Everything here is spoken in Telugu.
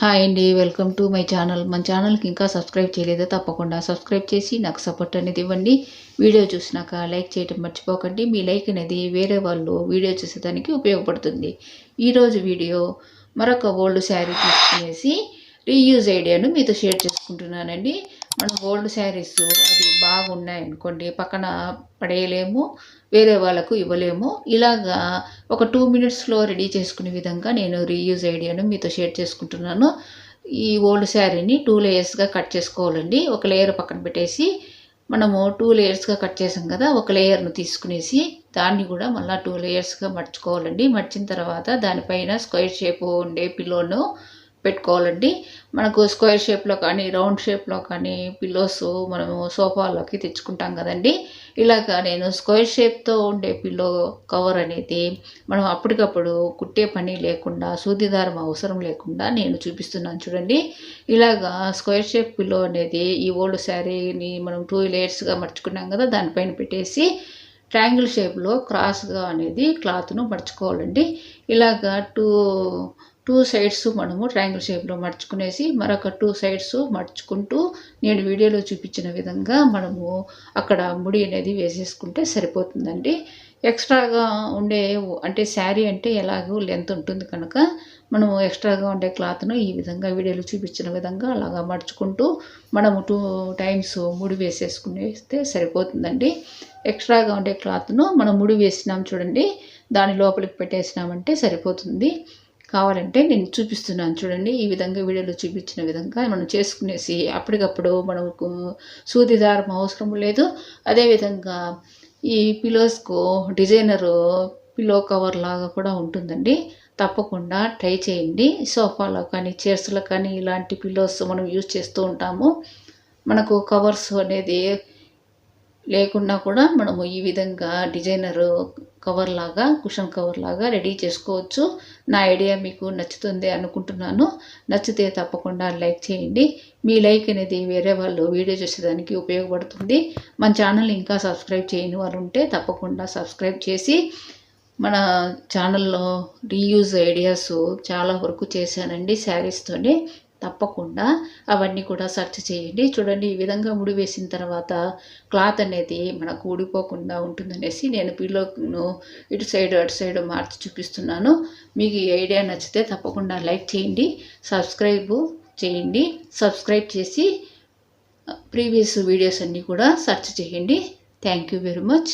హాయ్ అండి వెల్కమ్ టు మై ఛానల్. మన ఛానల్కి ఇంకా సబ్స్క్రైబ్ చేయలేదో? తప్పకుండా సబ్స్క్రైబ్ చేసి నాకు సపోర్ట్ అనేది ఇవ్వండి. వీడియో చూసినాక లైక్ చేయడం మర్చిపోకండి. మీ లైక్ అనేది వేరే వాళ్ళు వీడియో చూసేదానికి ఉపయోగపడుతుంది. ఈరోజు వీడియో మరొక ఓల్డ్ శారీ తీసుకునేసి రీయూజ్ ఐడియాను మీతో షేర్ చేసుకుంటున్నానండి. మన ఓల్డ్ శారీస్ అవి బాగున్నాయనుకోండి పక్కన పడేయలేము వేరే వాళ్ళకు ఇవ్వలేము. ఇలాగా ఒక టూ మినిట్స్లో రెడీ చేసుకునే విధంగా నేను రీయూజ్ ఐడియాను మీతో షేర్ చేసుకుంటున్నాను. ఈ ఓల్డ్ శారీని టూ లేయర్స్గా కట్ చేసుకోవాలండి. ఒక లేయర్ పక్కన పెట్టేసి మనము టూ లేయర్స్గా కట్ చేసాం కదా ఒక లేయర్ను తీసుకునేసి దాన్ని కూడా మళ్ళీ టూ లేయర్స్గా మర్చుకోవాలండి మర్చిన తర్వాత దానిపైన స్క్వేర్ షేప్ ఉండే పిల్లోను పెట్టుకోవాలండి. మనకు స్క్వేర్ షేప్లో కానీ రౌండ్ షేప్లో కానీ పిల్లోస్ మనము సోఫాలోకి తెచ్చుకుంటాం కదండి. ఇలాగా నేను స్క్వేర్ షేప్తో ఉండే పిల్లో కవర్ అనేది మనం అప్పటికప్పుడు కుట్టే పని లేకుండా సూదిదారం అవసరం లేకుండా నేను చూపిస్తున్నాను చూడండి. ఇలాగా స్క్వేర్ షేప్ పిల్లో అనేది ఈ ఓల్డ్ శారీని మనం టూ లేయర్స్గా మర్చుకున్నాం కదా దానిపైన పెట్టేసి ట్రయాంగిల్ షేప్లో క్రాస్గా అనేది క్లాత్ను మర్చుకోవాలండి. ఇలాగా టూ టూ సైడ్స్ మనము ట్రయాంగిల్ షేప్లో మర్చుకునేసి మరొక టూ సైడ్స్ మడుచుకుంటూ నేను వీడియోలో చూపించిన విధంగా మనము అక్కడ ముడి అనేది వేసేసుకుంటే సరిపోతుందండి. ఎక్స్ట్రాగా ఉండే అంటే శారీ అంటే ఎలాగో లెంత్ ఉంటుంది కనుక మనము ఎక్స్ట్రాగా ఉండే క్లాత్ను ఈ విధంగా వీడియోలో చూపించిన విధంగా అలాగా మడుచుకుంటూ మనము టూ టైమ్స్ ముడి వేసేసుకునేస్తే సరిపోతుందండి. ఎక్స్ట్రాగా ఉండే క్లాత్ను మనం ముడి వేసినాం చూడండి దాని లోపలికి పెట్టేసినామంటే సరిపోతుంది. కావాలంటే నేను చూపిస్తున్నాను చూడండి. ఈ విధంగా వీడియోలో చూపించిన విధంగా మనం చేసుకునేసి అప్పటికప్పుడు మనకు సూది దారం అవసరం లేదు. అదేవిధంగా ఈ పిలోస్కు డిజైనరు పిలో కవర్ లాగా కూడా ఉంటుందండి. తప్పకుండా ట్రై చేయండి. సోఫాలో కానీ చైర్స్లో కానీ ఇలాంటి పిల్లోస్ మనం యూజ్ చేస్తూ ఉంటాము. మనకు కవర్స్ అనేది లేకున్నా కూడా మనము ఈ విధంగా డిజైనరు కవర్ లాగా కుషన్ కవర్ లాగా రెడీ చేసుకోవచ్చు. నా ఐడియా మీకు నచ్చుతుంది అనుకుంటున్నాను. నచ్చితే తప్పకుండా లైక్ చేయండి. మీ లైక్ అనేది వేరే వాళ్ళు వీడియో చూసేదానికి ఉపయోగపడుతుంది. మన ఛానల్ ఇంకా సబ్స్క్రైబ్ చేయని వాళ్ళు ఉంటే తప్పకుండా సబ్స్క్రైబ్ చేసి మన ఛానల్లో రీయూజ్ ఐడియాస్ చాలా వరకు చేశానండి శారీస్తోనే తప్పకుండా అవన్నీ కూడా సెర్చ్ చేయండి. చూడండి ఈ విధంగా ముడి వేసిన తర్వాత క్లాత్ అనేది మనకు ఊడిపోకుండా ఉంటుందనేసి నేను పిల్లోను ఇటు సైడ్ అటు సైడ్ మార్చి చూపిస్తున్నాను. మీకు ఈ ఐడియా నచ్చితే తప్పకుండా లైక్ చేయండి సబ్స్క్రైబ్ చేయండి సబ్స్క్రైబ్ చేసి ప్రీవియస్ వీడియోస్ అన్నీ కూడా సెర్చ్ చేయండి. Thank you very much.